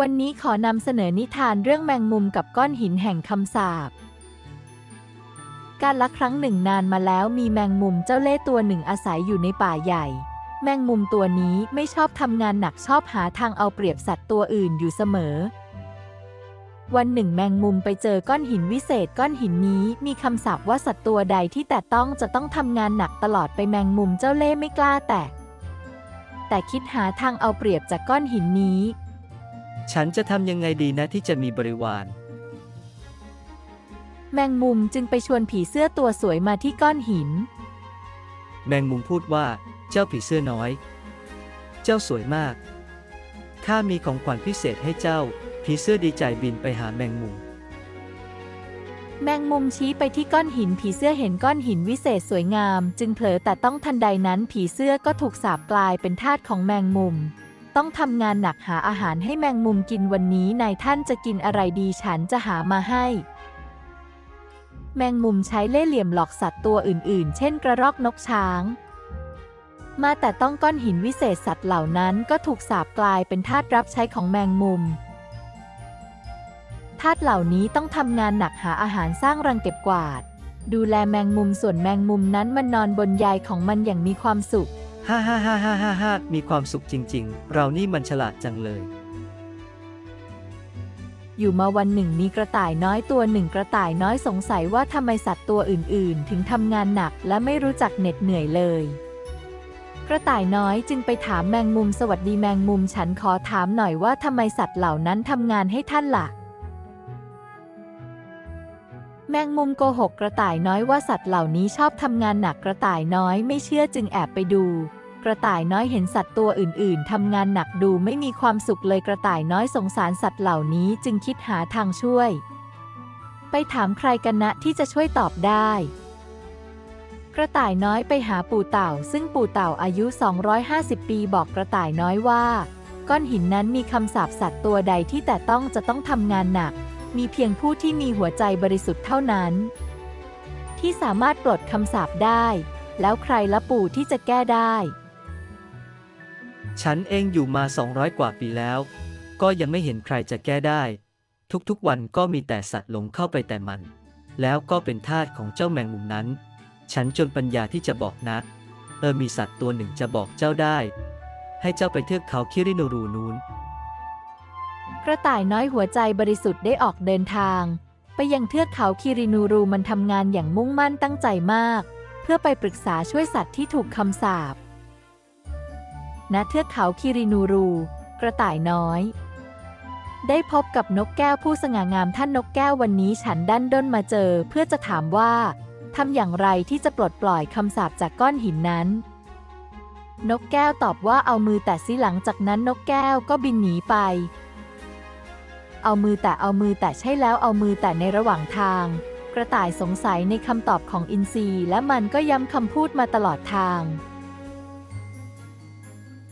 วันนี้ขอนำเสนอนิทานเรื่องแมงมุมกับก้อนหินแห่งคำสาปการละครั้งหนึ่งนานมาแล้วมีแมงมุมเจ้าเล่ห์ตัวหนึ่งอาศัยอยู่ในป่าใหญ่ แมงมุมตัวนี้ไม่ชอบทำงานหนักชอบหาทางเอาเปรียบสัตว์ตัวอื่นอยู่เสมอ วันหนึ่งแมงมุมไปเจอก้อนหินวิเศษก้อนหินนี้มีคำสาปว่าสัตว์ตัวใดที่แต่ต้องจะต้องทำงานหนักตลอดไปแมงมุมเจ้าเล่ห์ไม่กล้าแตะแต่คิดหาทางเอาเปรียบจากก้อนหินนี้ ฉันจะทำยังไงดีนะที่จะมีบริวาร แมงมุมจึงไปชวนผีเสื้อตัวสวยมาที่ก้อนหิน แมงมุมพูดว่า เจ้าผีเสื้อน้อย เจ้าสวยมาก ข้ามีของขวัญพิเศษให้เจ้า ผีเสื้อดีใจบินไปหาแมงมุม แมงมุมชี้ไปที่ก้อนหิน ผีเสื้อเห็นก้อนหินวิเศษสวยงาม จึงเผลอแต่ต้องทันใดนั้นผีเสื้อก็ถูกสาปกลายเป็นทาสของแมงมุม ต้องทำงานหนักหาอาหารให้แมงมุมกินวันนี้นายท่านจะกินอะไรดีฉันจะหามาให้ แมงมุมใช้เล่ห์เหลี่ยมหลอกสัตว์ตัวอื่น ๆ เช่นกระรอกนกช้าง มาแต่ต้องก้อนหินวิเศษสัตว์เหล่านั้นก็ถูกสาปกลายเป็นทาสรับใช้ของแมงมุมทาสเหล่านี้ต้องทำงานหนักหาอาหารสร้างรังเก็บกวาด ดูแลแมงมุมส่วนแมงมุมนั้นมันนอนบนใยของมันอย่างมีความสุข ฮ่าฮ่าฮ่าฮ่าฮ่าฮ่ามีความสุขจริง ๆ เรานี่มันฉลาดจังเลย อยู่มาวันหนึ่งมีกระต่ายน้อยตัวหนึ่งกระต่ายน้อยสงสัยว่าทำไมสัตว์ตัวอื่น ๆ ถึงทำงานหนักและไม่รู้จักเหน็ดเหนื่อยเลย กระต่ายน้อยจึงไปถามแมงมุมสวัสดีแมงมุมฉันขอถามหน่อยว่าทำไมสัตว์เหล่านั้นทำงานให้ท่านล่ะ แมงมุมโกหกกระต่ายน้อยว่าสัตว์เหล่านี้ชอบทำงานหนักกระต่ายน้อยไม่เชื่อจึงแอบไปดู กระต่ายน้อยเห็นสัตว์ตัวอื่น ๆทำงานหนักดูไม่มีความสุขเลยกระต่ายน้อยสงสารสัตว์เหล่านี้จึงคิดหาทางช่วย ไปถามใครกันนะที่จะช่วยตอบได้ กระต่ายน้อยไปหาปู่เต่า ซึ่งปู่เต่าอายุ 250 ปีบอกกระต่ายน้อยว่า ก้อนหินนั้นมีคำสาปสัตว์ตัวใดที่แต่ต้องจะต้องทำงานหนัก มีเพียงผู้ที่มีหัวใจบริสุทธิ์เท่านั้น ที่สามารถปลดคำสาปได้ แล้วใครละปู่ที่จะแก้ได้ ฉันเองอยู่มา 200 กว่าปีแล้ว ก็ยังไม่เห็นใครจะแก้ได้ ทุกๆวันก็มีแต่สัตว์หลงเข้าไปแต่มัน แล้วก็เป็นทาสของเจ้าแมงมุมนั้น ฉันจนปัญญาที่จะบอกนะเออมีสัตว์ตัวหนึ่งจะบอกเจ้าได้ ให้เจ้าไปเทือกเขาคิริโนรูนูน กระต่ายน้อยหัวใจบริสุทธิ์ได้ออกเดินทาง ไปยังเทือกเขาคิรินูรูมันทำงานอย่างมุ่งมั่นตั้งใจมาก เพื่อไปปรึกษาช่วยสัตว์ที่ถูกคำสาปณเทือกเขาคิรินูรู กระต่ายน้อย ได้พบกับนกแก้วผู้สง่างามท่านนกแก้ววันนี้ฉันดันด้นมาเจอเพื่อจะถามว่าทำอย่างไรที่จะปลดปล่อยคำสาปจากก้อนหินนั้น นกแก้วตอบว่าเอามือแต่ซิหลังจากนั้นนกแก้วก็บินหนีไป เอามือแต่เอามือแต่ใช่แล้วเอามือแต่ในระหว่างทาง กระต่ายสงสัยในคำตอบของอินทรีและมันก็ย้ำคำพูดมาตลอดทาง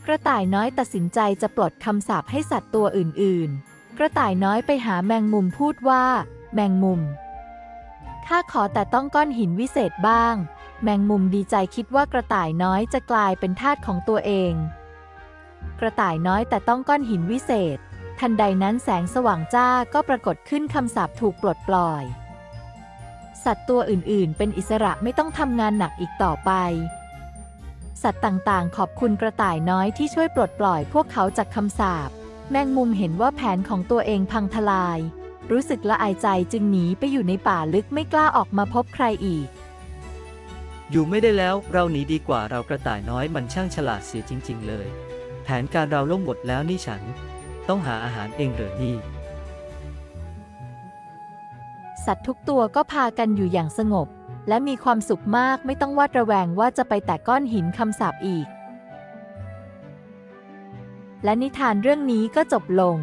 กระต่ายน้อยตัดสินใจจะปลดคำสาปให้สัตว์ตัวอื่น ๆ กระต่ายน้อยไปหาแมงมุมพูดว่า แมงมุมข้าขอแต่ต้องก้อนหินวิเศษบ้าง แมงมุมดีใจคิดว่ากระต่ายน้อยจะกลายเป็นทาสของตัวเอง กระต่ายน้อยแต่ต้องก้อนหินวิเศษ ทันใดนั้นแสงสว่างจ้าก็ปรากฏขึ้นคำสาปถูกปลดปล่อย สัตว์ตัวอื่นๆ เป็นอิสระไม่ต้องทำงานหนักอีกต่อไป สัตว์ต่างๆ ขอบคุณกระต่ายน้อยที่ช่วยปลดปล่อยพวกเขาจากคำสาปแมงมุมเห็นว่าแผนของตัวเองพังทลาย รู้สึกละอายใจจึงหนีไปอยู่ในป่าลึกไม่กล้าออกมาพบใครอีก อยู่ไม่ได้แล้วเราหนีดีกว่าเรากระต่ายน้อยมันช่างฉลาดเสียจริง ๆ เลย แผนการเราล่มหมดแล้วนี่ฉัน ต้องหาอาหารเองเหรอนี่ สัตว์ทุกตัวก็พากันอยู่อย่างสงบ และมีความสุขมากไม่ต้องวาดระแวงว่าจะไปแตะก้อนหินคำสาปอีก และนิทานเรื่องนี้ก็จบลง